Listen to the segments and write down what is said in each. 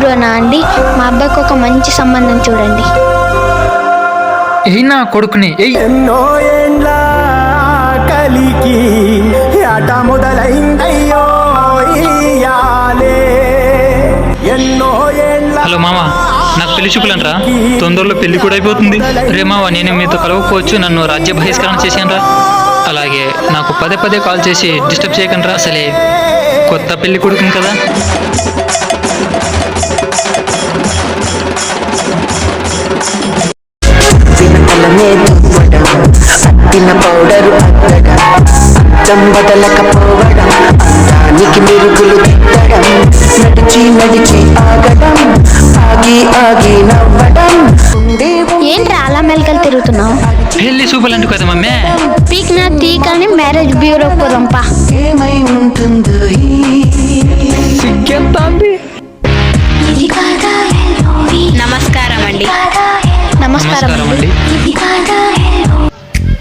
బ్యూరోనా అండి? మా అబ్బాయికి ఒక మంచి సంబంధం చూడండి. ఏయ్ నా కొడుకుని ఏయ్. ఎన్నో ఏండ్ల కలికి ఆట మొదలైందయ్యో ఇయ్యాలే ఎన్నో ఏండ్ల హలో మామ నాకు పెళ్ళి చూపులంట్రా. తొందరలో పెళ్ళి కూడా అయిపోతుంది. రే మావ నేను మీతో కలవకపోవచ్చు నన్ను రాజ్య బహిష్కరణ చేశానురా. అలాగే నాకు పదే పదే కాల్ చేసి డిస్టర్బ్ చేయకండి అసలే కొత్త పెళ్ళి కొడుకుని కదా. పినకలనే దువ్వడం అత్తిన పౌడరు అద్దడం అద్దం బదలకపోవడం అందానికి మెరుగులు దిద్దడం నడిచి నడిచి ఆగడం ఆగి ఆగి నవ్వడం. ఏంట్రా అలా మెలకలు తిరుగుతున్నావు? పెళ్ళి చూపులంటూ కదా మమ్మే పీక్ నా టీ కానీ మ్యారేజ్ బ్యూరో పోదాంపా ఏమై ఉంటుందో నమస్కారం అండి.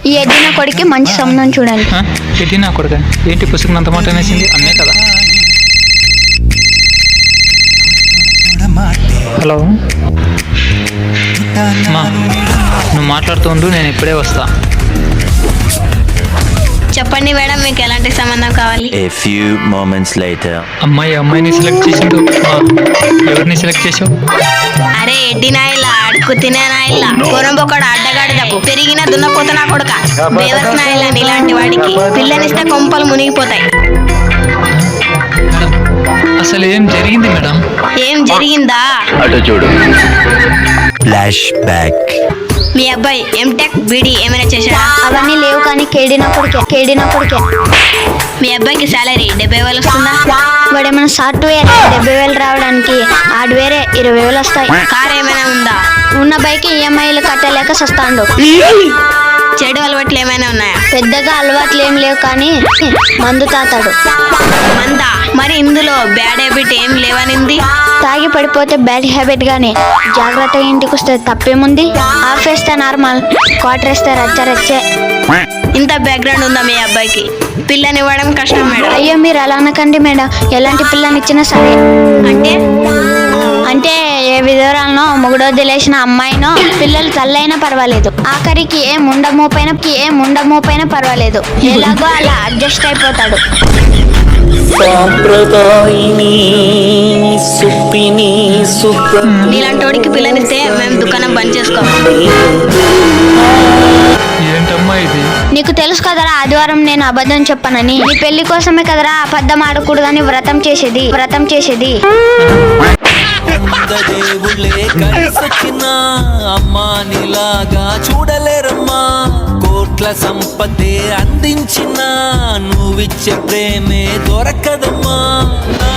ఈ ఎడ్డిన కొడుకు మంచి సంబంధం చూడండి. ఆ? ఏంటి నా కొడుక? ఏంటి పుసుకున్నంత మాట అనేసింది? అన్నే కదా. హలో. మా నువ్వు మాట్లాడుతూ ఉండు నేను ఇప్పుడే వస్తా. చెప్పండి మేడం మీకు ఎలాంటి సంబంధం కావాలి? A few moments later. అమ్మాయి అమ్మాయిని సెలెక్ట్ చేసిండు. ఎవరిని సెలెక్ట్ చేసావు? అరే ఎడ్డి నాయల్లా అడుక్కు తినే నాయల్లా కొరంబొకడు అడ్డగాడిదకు. పెరిగిన దున్నపోత నా కొడుక. దేవస్ నాయల్లా ఇలాంటి వాడికి. పిల్లనిస్తే కొంపలు మునిగిపోతాయి. అసలు ఏం జరిగింది మేడం? ఏం జరిగిందా? అటు చూడు. ఫ్లాష్ మీ అబ్బాయి ఎంటెక్ బీడీ ఏమైనా చేశాడా? అవన్నీ లేవు కానీ కేడిన కొడుకే కేడిన కొడుకే మీ అబ్బాయికి సాలరీ డెబ్బై వేలు వస్తుందా? వాడేమైనా సాఫ్ట్వేర్ డెబ్బై వేలు రావడానికి హార్డ్వేరే ఇరవై వేలు వస్తాయి. ఏమైనా బైక్ ఈఎంఐలు కట్టలేక సస్తాండు. చెడు అలవాట్లు ఏమైనా ఉన్నాయా? పెద్దగా అలవాట్లు ఏం లేవు కానీ మందు తాతాడు. మందా? మరి ఇందులో బ్యాడ్ హ్యాబిట్ ఏం లేవనింది? తాగి పడిపోతే బ్యాడ్ హ్యాబిట్ గానీ జాగ్రత్తగా ఇంటికి వస్తే తప్పేముంది? ఆఫ్ వేస్తే నార్మల్ క్వార్టర్ వేస్తే రచ్చ రచ్చే. ఇంత బ్యాక్గ్రౌండ్ ఉందా మీ అబ్బాయికి? పిల్లనివ్వడం కష్టం మేడం. అయ్యో మీరు అలా అనకండి మేడం. ఎలాంటి పిల్లనిచ్చినా సరే. అంటే? అంటే ఏ విధవరాలనో మొగుడో తెలిసిన అమ్మాయినో పిల్లలు తల్లైనా పర్వాలేదు. ఆఖరికి ఏ ముండ మోపైన ఏ ముండ మోపైన పర్వాలేదు. ఎలాగో అలా అడ్జస్ట్ అయిపోతాడు. సాంప్రదాయిని సుప్పిని సుప్ర నీలాంటోడికి పిల్లనిస్తే మేము దుకాణం బంద్ చేసుకోం. ఏంటమ్మా ఇది? నీకు తెలుసు కదరా ఆదివారం నేను అబద్ధం చెప్పనని. నీ పెళ్ళి కోసమే కదరా అబద్ధం ఆడకూడదని వ్రతం చేసేది వ్రతం చేసేది. దేవుళ్ళే కలిసొచ్చిన అమ్మా నీలాగా చూడలేరమ్మా. కోట్ల సంపదే అందించిన నువ్విచ్చే ప్రేమే దొరకదమ్మా. నా